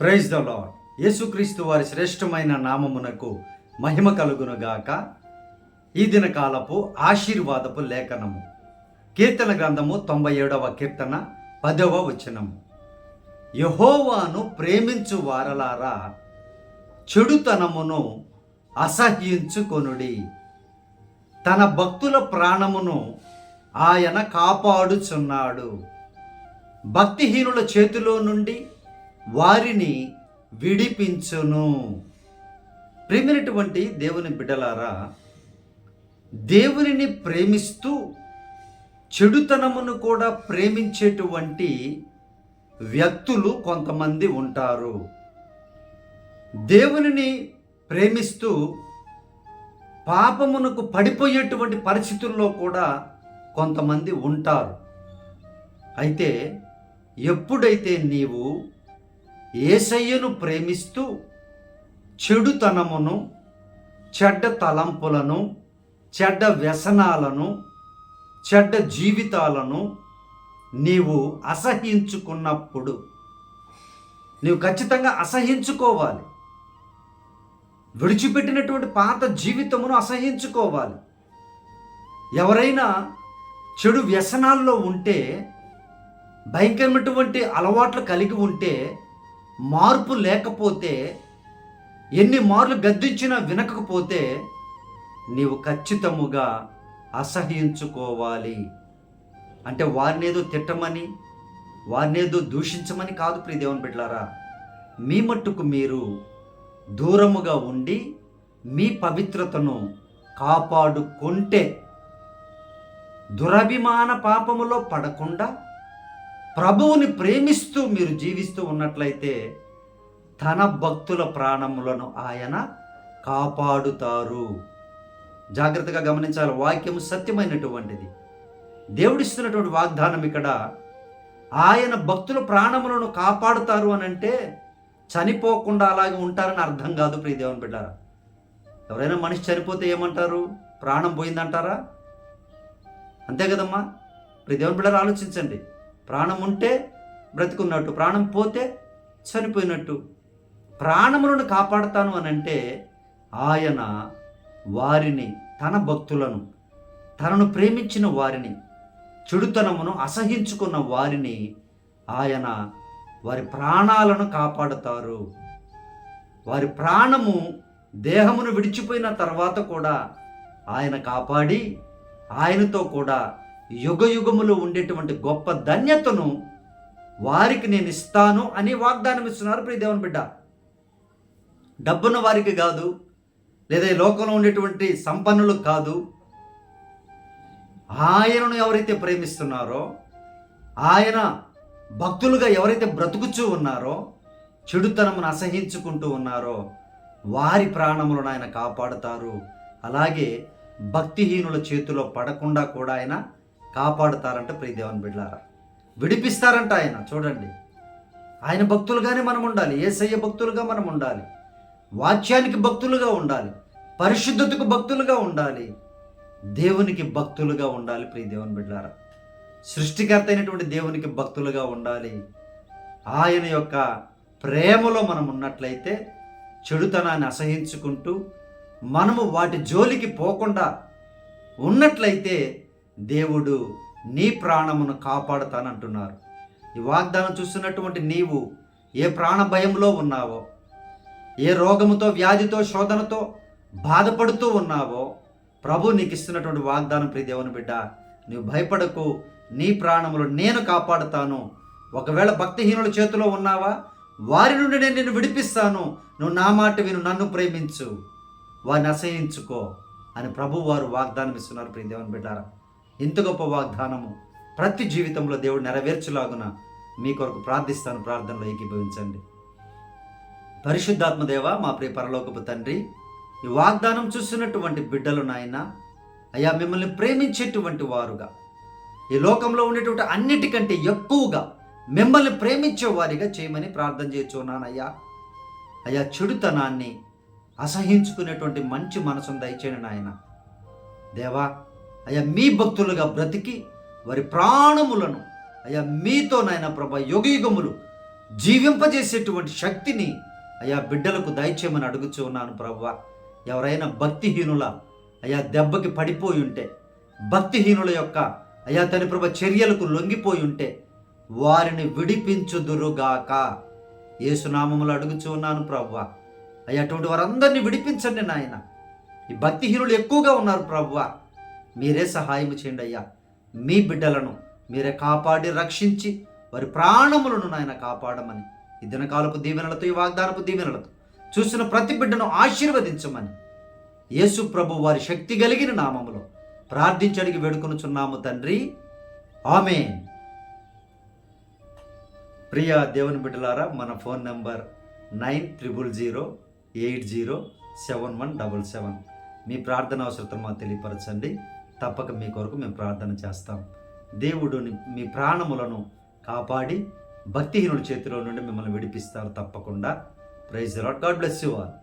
Praise the lord యేసుక్రీస్తు వారి శ్రేష్టమైన నామమునకు మహిమ కలుగునుగాక. ఈ దిన కాలపు ఆశీర్వాదపు లేఖనము. కీర్తన గ్రంథము తొంభై ఏడవ కీర్తన పదవ వచనము. యహోవాను ప్రేమించు వారలారా చెడుతనమును అసహ్యించుకొనుడి. తన భక్తుల ప్రాణమును ఆయన కాపాడుచున్నాడు. భక్తిహీనుల చేతిలో నుండి వారిని విడిపించును. ప్రేమినటువంటి దేవుని బిడ్డలారా దేవునిని ప్రేమిస్తూ చెడుతనమును కూడా ప్రేమించేటువంటి వ్యక్తులు కొంతమంది ఉంటారు. దేవునిని ప్రేమిస్తూ పాపమునకు పడిపోయేటువంటి పరిస్థితుల్లో కూడా కొంతమంది ఉంటారు. అయితే ఎప్పుడైతే నీవు ఏసయ్యను ప్రేమిస్తూ చెడుతనమును చెడ్డ తలంపులను చెడ్డ వ్యసనాలను చెడ్డ జీవితాలను నీవు అసహించుకున్నప్పుడు నీవు ఖచ్చితంగా అసహించుకోవాలి. విడిచిపెట్టినటువంటి పాత జీవితమును అసహించుకోవాలి. ఎవరైనా చెడు వ్యసనాల్లో ఉంటే భయంకరమైనటువంటి అలవాట్లు కలిగి ఉంటే మార్పు లేకపోతే ఎన్ని మార్లు గద్దించినా వినకపోతే నీవు ఖచ్చితముగా అసహ్యించుకోవాలి. అంటే వారినేదో తిట్టమని వారినేదో దూషించమని కాదు ప్రియ దేవుని బిడ్డలారా. మీ మట్టుకు మీరు దూరముగా ఉండి మీ పవిత్రతను కాపాడుకుంటే దురభిమాన పాపములో పడకుండా ప్రభువుని ప్రేమిస్తూ మీరు జీవిస్తూ ఉన్నట్లయితే తన భక్తుల ప్రాణములను ఆయన కాపాడుతారు. జాగ్రత్తగా గమనించాలి. వాక్యం సత్యమైనటువంటిది. దేవుడిస్తున్నటువంటి వాగ్దానం ఇక్కడ ఆయన భక్తుల ప్రాణములను కాపాడుతారు అని అంటే చనిపోకుండా అలాగే ఉంటారని అర్థం కాదు ప్రియదేవన్ బిడ్డారా. ఎవరైనా మనిషి చనిపోతే ఏమంటారు? ప్రాణం పోయిందంటారా? అంతే కదమ్మా. ప్రియదేవన్ బిడ్డారు ఆలోచించండి. ప్రాణం ఉంటే బ్రతికున్నట్టు ప్రాణం పోతే చనిపోయినట్టు. ప్రాణములను కాపాడుతాను అని అంటే ఆయన వారిని తన భక్తులను తనను ప్రేమించిన వారిని చెడుతనమును అసహించుకున్న వారిని ఆయన వారి ప్రాణాలను కాపాడుతారు. వారి ప్రాణము దేహమును విడిచిపోయిన తర్వాత కూడా ఆయన కాపాడి ఆయనతో కూడా యుగ యుగములు ఉండేటువంటి గొప్ప ధన్యతను వారికి నేను ఇస్తాను అని వాగ్దానం ఇస్తున్నారు ప్రియ దేవుని బిడ్డ. డబ్బును వారికి కాదు లేదా ఈ లోకంలో ఉండేటువంటి సంపన్నులు కాదు. ఆయనను ఎవరైతే ప్రేమిస్తున్నారో ఆయన భక్తులుగా ఎవరైతే బ్రతుకుచూ ఉన్నారో చెడుతనమును అసహించుకుంటూ ఉన్నారో వారి ప్రాణములను ఆయన కాపాడుతారు. అలాగే భక్తిహీనుల చేతిలో పడకుండా కూడా ఆయన కాపాడుతారంట ప్రియదేవన్ బిడ్లారా. విడిపిస్తారంట ఆయన చూడండి. ఆయన భక్తులుగానే మనం ఉండాలి ఏసయ్య భక్తులుగా మనం ఉండాలి వాక్యానికి భక్తులుగా ఉండాలి పరిశుద్ధతకు భక్తులుగా ఉండాలి దేవునికి భక్తులుగా ఉండాలి ప్రియ దేవుని బిడ్డారా సృష్టికర్త అయినటువంటి దేవునికి భక్తులుగా ఉండాలి. ఆయన యొక్క ప్రేమలో మనం ఉన్నట్లయితే చెడుతనాన్ని అసహించుకుంటూ మనము వాటి జోలికి పోకుండా ఉన్నట్లయితే దేవుడు నీ ప్రాణమును కాపాడుతానంటున్నారు. ఈ వాగ్దానం చూస్తున్నటువంటి నీవు ఏ ప్రాణ భయంలో ఉన్నావో ఏ రోగముతో వ్యాధితో శోధనతో బాధపడుతూ ఉన్నావో ప్రభు నీకు ఇస్తున్నటువంటి వాగ్దానం ప్రియ దేవుని బిడ్డ నువ్వు భయపడకు నీ ప్రాణములు నేను కాపాడుతాను. ఒకవేళ భక్తిహీనుల చేతిలో ఉన్నావా వారి నుండి నేను నిన్ను విడిపిస్తాను. నువ్వు నా మాట విను నన్ను ప్రేమించు వారిని అసహించుకో అని ప్రభు వారు వాగ్దానం ఇస్తున్నారు ప్రియ దేవుని బిడ్డారా. ఇంత గొప్ప వాగ్దానము ప్రతి జీవితంలో దేవుడు నెరవేర్చులాగున మీ కొరకు ప్రార్థిస్తాను ప్రార్థనలో ఏకీభవించండి. పరిశుద్ధాత్మదేవ మా ప్రియ పరలోకపు తండ్రి ఈ వాగ్దానం చూస్తున్నటువంటి బిడ్డలు నాయన అయ్యా మిమ్మల్ని ప్రేమించేటువంటి వారుగా ఈ లోకంలో ఉండేటువంటి అన్నిటికంటే ఎక్కువగా మిమ్మల్ని ప్రేమించే వారిగా చేయమని ప్రార్థన చేస్తున్నానయ్యా. అయ్యా చెడుతనాన్ని అసహించుకునేటువంటి మంచి మనసును దయచేయండి నాయన. దేవా అయ్యా మీ భక్తులుగా బ్రతికి వారి ప్రాణములను అయ్యా మీతో నాయన ప్రభ యుగయుగములు జీవింపజేసేటువంటి శక్తిని అయా బిడ్డలకు దయచేయమని అడుగుచూ ఉన్నాను ప్రభ. ఎవరైనా భక్తిహీనుల అయా దెబ్బకి పడిపోయి ఉంటే భక్తిహీనుల యొక్క అయా తని ప్రభ చర్యలకు లొంగిపోయి ఉంటే వారిని విడిపించుదురుగాక. ఏసునామములు అడుగుచూ ఉన్నాను ప్రవ్వ అయ్యా అటువంటి వారందరినీ విడిపించండి నాయన. ఈ భక్తిహీనులు ఎక్కువగా ఉన్నారు ప్రవ్వ మీరే సహాయం చేయండి అయ్యా. మీ బిడ్డలను మీరే కాపాడి రక్షించి వారి ప్రాణములను నాయన కాపాడమని. ఈ దినకాలపు దీవెనలతో ఈ వాగ్దానపు దీవెనలతో చూసిన ప్రతి బిడ్డను ఆశీర్వదించమని. యేసు ప్రభు వారి శక్తి కలిగిన నామములో ప్రార్థించడికి వేడుకొనుచున్నాము తండ్రి. ఆమె ప్రియ దేవుని బిడ్డలారా మన phone number nine triple zero eight zero seven one double seven. మీ ప్రార్థన అవసరతను మాకు తెలియపరచండి. తప్పక మీ కొరకు మేము ప్రార్థన చేస్తాం. దేవుడుని మీ ప్రాణములను కాపాడి భక్తిహీనుల చేతిలో నుండి మిమ్మల్ని విడిపిస్తారు తప్పకుండా. Praise Lord God bless you all